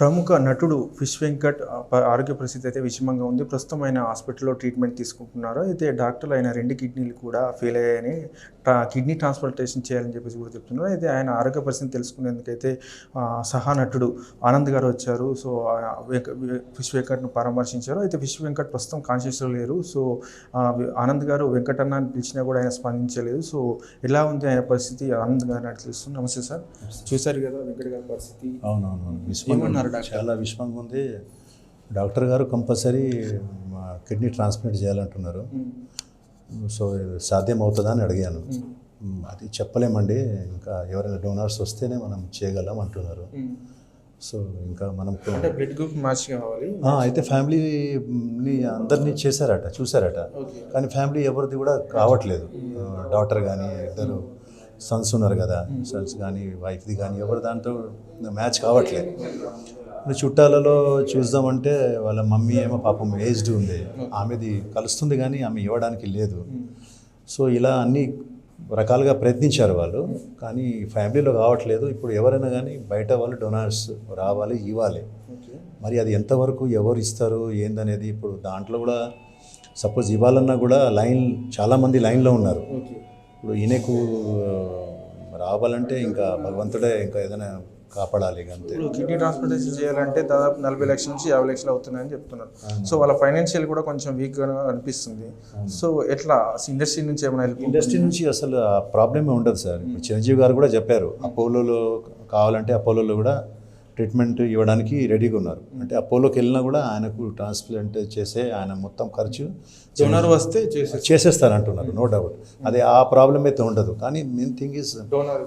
ప్రముఖ నటుడు ఫిష్ వెంకట్ ఆరోగ్య పరిస్థితి అయితే విషమంగా ఉంది. ప్రస్తుతం ఆయన హాస్పిటల్లో ట్రీట్మెంట్ తీసుకుంటున్నారు. అయితే డాక్టర్లు ఆయన రెండు కిడ్నీలు కూడా ఫెయిల్ అయ్యాయని కిడ్నీ ట్రాన్స్ప్లాంటేషన్ చేయాలని చెప్పేసి కూడా చెప్తున్నారు. అయితే ఆయన ఆరోగ్య పరిస్థితి తెలుసుకునేందుకైతే సహా నటుడు ఆనంద్ గారు వచ్చారు. సో ఫిష్ వెంకట్ను పరామర్శించారు. అయితే ఫిష్ వెంకట్ ప్రస్తుతం కాన్షియస్లో లేరు. సో ఆనంద్ గారు వెంకటన్న అని పిలిచినా కూడా ఆయన స్పందించలేదు. సో ఎలా ఉంది ఆయన పరిస్థితి? ఆనంద్ గారిని తెలుస్తుంది నమస్తే సార్. చూశారు కదా వెంకట్ గారి పరిస్థితి. ఏమన్నారు? చాలా విషమంగా ఉంది. డాక్టర్ గారు కంపల్సరీ కిడ్నీ ట్రాన్స్ప్లాంట్ చేయాలంటున్నారు. సో సాధ్యం అవుతుందా అని అడిగాను. అది చెప్పలేమండి. ఇంకా ఎవరైనా డోనర్స్ వస్తేనే మనం చేయగలం అంటున్నారు. సో ఇంకా మనం బ్లడ్ గ్రూప్ మ్యాచ్ కావాలి. అయితే ఫ్యామిలీని అందరినీ చేశారట చూశారట. కానీ ఫ్యామిలీ ఎవరిది కూడా కావట్లేదు డాటర్ కానీ ఇద్దరు సన్స్ ఉన్నారు కదా. సన్స్ కానీ వైఫ్ది కానీ ఎవరి దాంతో మ్యాచ్ కావట్లేదు. చుట్టాలలో చూద్దామంటే వాళ్ళ మమ్మీ ఏమో పాపం ఏజ్డ్ ఉంది. ఆమెది కలుస్తుంది కానీ ఆమె ఇవ్వడానికి లేదు. సో ఇలా అన్ని రకాలుగా ప్రయత్నించారు వాళ్ళు. కానీ ఫ్యామిలీలో కావట్లేదు. ఇప్పుడు ఎవరైనా కానీ బయట వాళ్ళు డొనార్స్ రావాలి ఇవ్వాలి. మరి అది ఎంతవరకు ఎవరు ఇస్తారు ఏందనేది ఇప్పుడు దాంట్లో కూడా సపోజ్ ఇవ్వాలన్నా కూడా లైన్ చాలామంది లైన్లో ఉన్నారు. ఇప్పుడు ఈయనకు రావాలంటే ఇంకా భగవంతుడే ఇంకా ఏదైనా కాపాడాలి ఇక అంతే. ఇప్పుడు కిడ్నీ ట్రాన్స్ప్లాంటేషన్ చేయాలంటే దాదాపు నలభై లక్షల నుంచి యాభై లక్షలు అవుతున్నాయని చెప్తున్నారు. సో వాళ్ళ ఫైనాన్షియల్ కూడా కొంచెం వీక్గా అనిపిస్తుంది. సో ఎట్లా ఇండస్ట్రీ నుంచి ఏమైనా ఇండస్ట్రీ నుంచి అసలు ఆ ప్రాబ్లమే ఉండదు సార్. ఇప్పుడు చిరంజీవి గారు కూడా చెప్పారు అపోలోలో కావాలంటే అపోలోలో కూడా ట్రీట్మెంట్ ఇవ్వడానికి రెడీగా ఉన్నారు. అంటే అపోలోకి వెళ్ళినా కూడా ఆయనకు ట్రాన్స్ప్లాంట్ చేసే ఆయన మొత్తం ఖర్చు డోనర్ వస్తే చేసే చేసేస్తారంటున్నారు నో డౌట్ అదే ఆ ప్రాబ్లం అయితే ఉండదు. కానీ main thing is donor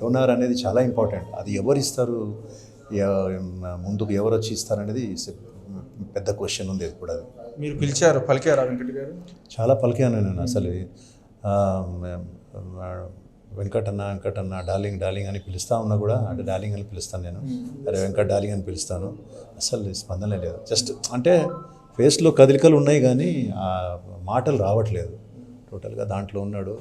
donor అనేది చాలా ఇంపార్టెంట్. అది ఎవరు ఇస్తారు? ముందుకు ఎవరు వచ్చి ఇస్తారు అనేది పెద్ద క్వశ్చన్ ఉంది ఇప్పుడు అది. మీరు పిలిచారు? పలికారా వెంకట గారు? చాలా పలికాను నేను అసలు. వెంకటన్న వెంకటన్న డార్లింగ్ డార్లింగ్ అని పిలుస్తా ఉన్నా కూడా అంటే డార్లింగ్ అని పిలుస్తాను నేను. అరే వెంకట్ డార్లింగ్ అని పిలుస్తాను. అసలు స్పందన లేదు. జస్ట్ అంటే ఫేస్లో కదలికలు ఉన్నాయి కానీ ఆ మాటలు రావట్లేదు. టోటల్గా దాంట్లో ఉన్నాడు.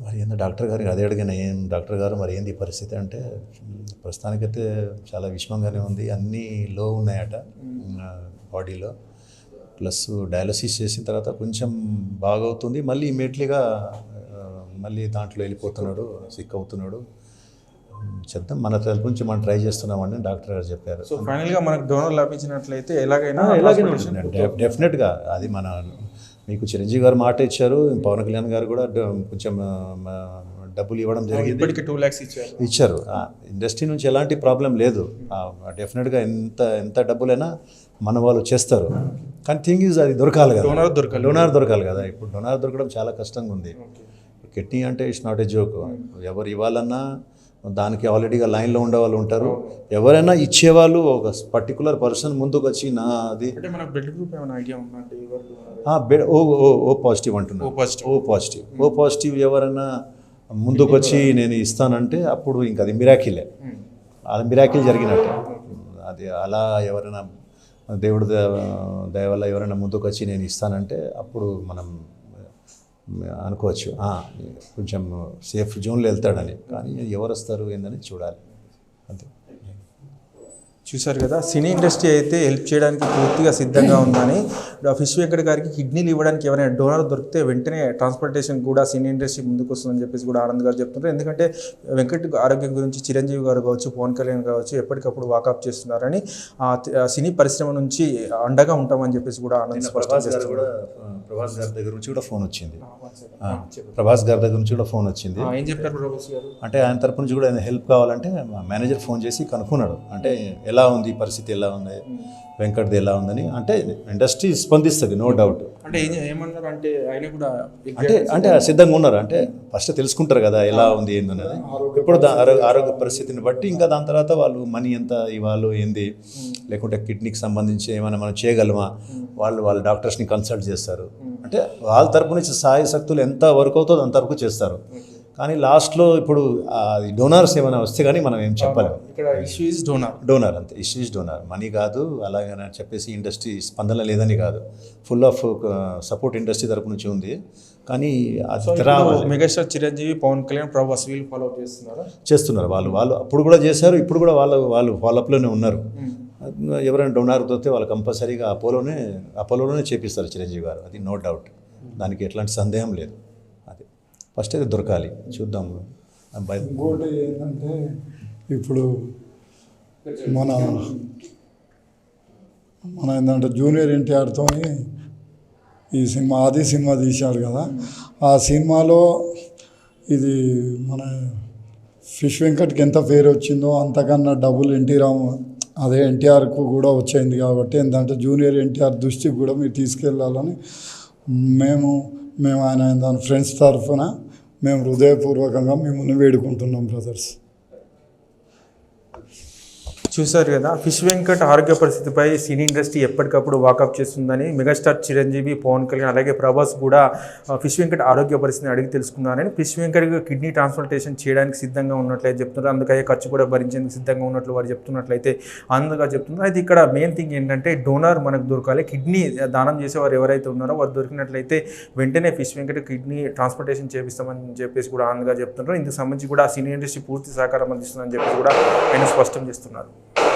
మరి ఏందో డాక్టర్ గారికి అదే అడిగిన ఏం డాక్టర్ గారు మరి ఏంది పరిస్థితి అంటే ప్రస్తుతానికైతే చాలా విషమంగానే ఉంది. అన్నీ లో ఉన్నాయట బాడీలో. ప్లస్ డయాలసిస్ చేసిన తర్వాత కొంచెం బాగవుతుంది. మళ్ళీ ఇమీడియట్లీగా మళ్ళీ దాంట్లో వెళ్ళిపోతున్నాడు సిక్ అవుతున్నాడు. చెప్తాం మన తరపు నుంచి మనం ట్రై చేస్తున్నామని డాక్టర్ గారు చెప్పారు. సో ఫైనల్గా మనకు డోనర్ లభించినట్లయితే ఎలాగైనా ఎలాగైనా డెఫినెట్గా అది మన మీకు చిరంజీవి గారు మాట ఇచ్చారు పవన్ కళ్యాణ్ గారు కూడా కొంచెం డబ్బులు ఇవ్వడం జరిగింది. ఇప్పటికి టూ ల్యాక్స్ ఇచ్చారు. ఇచ్చారు. ఇండస్ట్రీ నుంచి ఎలాంటి ప్రాబ్లం లేదు. డెఫినెట్గా ఎంత ఎంత డబ్బులైనా మన వాళ్ళు చేస్తారు. కానీ థింగ్ ఈజ్ అది దొరకాలి కదా. డోనర్ దొరకాలి డొనార్ దొరకాలి కదా. ఇప్పుడు డొనార్ దొరకడం చాలా కష్టంగా ఉంది. కిడ్నీ అంటే ఇట్స్ నాట్ ఏ జోక్. ఎవరు ఇవ్వాలన్నా దానికి ఆల్రెడీగా లైన్లో ఉండే వాళ్ళు ఉంటారు. ఎవరైనా ఇచ్చేవాళ్ళు ఒక పర్టికులర్ పర్సన్ ముందుకు వచ్చి నా అది అంటే మనకు బ్లడ్ గ్రూప్ ఏమైనా ఐడియా ఉందా అంటే ఎవరు donor? ఆ, బె- ఓ ఓ ఓ పాజిటివ్ అంటున్నారు. O positive. O positive. O positive ఎవరైనా ముందుకు వచ్చి నేను ఇస్తానంటే అప్పుడు ఇంకా అది మిరాకిలే. అది మిరాకిల్ జరిగినట్టే. అది అలా ఎవరైనా దేవుడు దయ వల్ల ఎవరైనా ముందుకు వచ్చి నేను ఇస్తానంటే అప్పుడు మనం అనుకోవచ్చు. కొంచెం సేఫ్ జోన్లో వెళ్తాడని. కానీ ఎవరు వస్తారు ఏందని చూడాలి. అంతే. చూశారు కదా సినీ ఇండస్ట్రీ అయితే హెల్ప్ చేయడానికి పూర్తిగా సిద్ధంగా ఉందని. డా- ఫిష్ వెంకట్ గారికి కిడ్నీలు ఇవ్వడానికి ఎవరైనా డోనర్ దొరికితే వెంటనే ట్రాన్స్ప్లాంటేషన్ కూడా సినీ ఇండస్ట్రీ ముందుకు వస్తుందని చెప్పేసి కూడా ఆనంద్ గారు చెప్తున్నారు. ఎందుకంటే వెంకట్ ఆరోగ్యం గురించి చిరంజీవి గారు కావచ్చు పవన్ కళ్యాణ్ కావచ్చు ఎప్పటికప్పుడు వాకప్ చేస్తున్నారని సినీ పరిశ్రమ నుంచి అండగా ఉంటామని చెప్పేసి కూడా ఆనంద్ స్పష్టం ప్రభాస్ గారు చేస్తున్నారు. కూడా ప్రభాస్ గారి దగ్గర నుంచి కూడా ఫోన్ వచ్చింది. ప్రభాస్ గారి దగ్గర నుంచి కూడా ఫోన్ వచ్చింది. ఏం చెప్పారు ప్రభాస్ గారు? అంటే ఆయన తరపు నుంచి కూడా ఆయన హెల్ప్ కావాలంటే మా మేనేజర్ ఫోన్ చేసి కనుక్కున్నాడు. అంటే ఎలా ఉంది పరిస్థితి ఎలా ఉంది వెంకట్ది ఎలా ఉందని అంటే ఇండస్ట్రీ స్పందిస్తుంది నో డౌట్ అంటే ఏమన్నారు? అంటే ఆయన కూడా అంటే అంటే సిద్ధంగా ఉన్నారు. అంటే ఫస్ట్ తెలుసుకుంటారు కదా ఎలా ఉంది ఏందనేది ఇప్పుడు ఆరోగ్య పరిస్థితిని బట్టి ఇంకా దాని తర్వాత వాళ్ళు మనీ ఎంత ఇవ్వాలో ఏంది లేకుంటే కిడ్నీకి సంబంధించి ఏమైనా మనం చేయగలమా వాళ్ళు వాళ్ళ డాక్టర్స్ని కన్సల్ట్ చేస్తారు. అంటే వాళ్ళ తరపు నుంచి సహాయ శక్తులు ఎంత వర్క్ అవుతుందో అంత వరకు చేస్తారు. కానీ లాస్ట్లో ఇప్పుడు డోనార్స్ ఏమైనా వస్తే కానీ మనం ఏం చెప్పలేము ఇక్కడ ఇష్యూ ఇస్ డోనార్. డోనార్ అంతే ఇష్యూస్ డోనార్. మనీ కాదు అలాగని చెప్పేసి ఇండస్ట్రీ స్పందన లేదని కాదు. ఫుల్ ఆఫ్ సపోర్ట్ ఇండస్ట్రీ తరపు నుంచి ఉంది. కానీ అది మెగాస్టార్ చిరంజీవి పవన్ కళ్యాణ్ ప్రభాస్ వీళ్ళు ఫాలో అప్ చేస్తున్నారా? చేస్తున్నారు. వాళ్ళు వాళ్ళు అప్పుడు కూడా చేశారు ఇప్పుడు కూడా వాళ్ళు వాళ్ళు ఫాలోఅప్లోనే ఉన్నారు. ఎవరైనా డొనార్ దొరికితే వాళ్ళు కంపల్సరీగా అపోలోనే అపోలోనే చేపిస్తారు చిరంజీవి గారు. అది నో డౌట్. దానికి ఎట్లాంటి సందేహం లేదు. అది ఫస్ట్ అయితే దొరకాలి. చూద్దాం. ఇంకోటి ఏంటంటే ఇప్పుడు మన మన ఏంటంటే జూనియర్ ఎన్టీఆర్తో ఈ సినిమా ఆది సినిమా తీశాడు కదా. ఆ సినిమాలో ఇది మన ఫిష్ వెంకట్కి ఎంత పేరు వచ్చిందో అంతకన్నా డబుల్ ఎన్టీ రాము అదే ఎన్టీఆర్కు కూడా వచ్చింది కాబట్టి ఏంటంటే జూనియర్ ఎన్టీఆర్ దృష్టికి కూడా మీరు తీసుకెళ్ళాలని మేము మేము ఆయన దాని ఫ్రెండ్స్ తరఫున మేము హృదయపూర్వకంగా మిమ్మల్ని వేడుకుంటున్నాం బ్రదర్స్ చూశారు కదా ఫిష్ వెంకట్ ఆరోగ్య పరిస్థితిపై సినీ ఇండస్ట్రీ ఎప్పటికప్పుడు వాకప్ చేస్తుందని మెగాస్టార్ చిరంజీవి పవన్ కళ్యాణ్ అలాగే ప్రభాస్ కూడా ఫిష్ వెంకట్ ఆరోగ్య పరిస్థితిని అడిగి తెలుసుకున్నారని ఫిష్ వెంకట్ కిడ్నీ ట్రాన్స్ప్లాంటేషన్ చేయడానికి సిద్ధంగా ఉన్నట్లయితే చెప్తున్నారు. అందుకయ్యే ఖర్చు కూడా భరించేందుకు సిద్ధంగా ఉన్నట్లు వారు చెప్తున్నట్లయితే అందుగా చెప్తున్నారు. అయితే ఇక్కడ మెయిన్ థింగ్ ఏంటంటే డోనర్ మనకు దొరకాలి. కిడ్నీ దానం చేసేవారు ఎవరైతే ఉన్నారో వారు దొరికినట్లయితే వెంటనే ఫిష్ వెంకట్ కిడ్నీ ట్రాన్స్ప్లాంటేషన్ చేపిస్తామని చెప్పేసి కూడా ఆనందంగా చెప్తున్నారు. ఇందుకు సంబంధించి కూడా సినీ ఇండస్ట్రీ పూర్తి సహకారం అందిస్తుందని చెప్పి కూడా ఆయన స్పష్టం చేస్తున్నారు.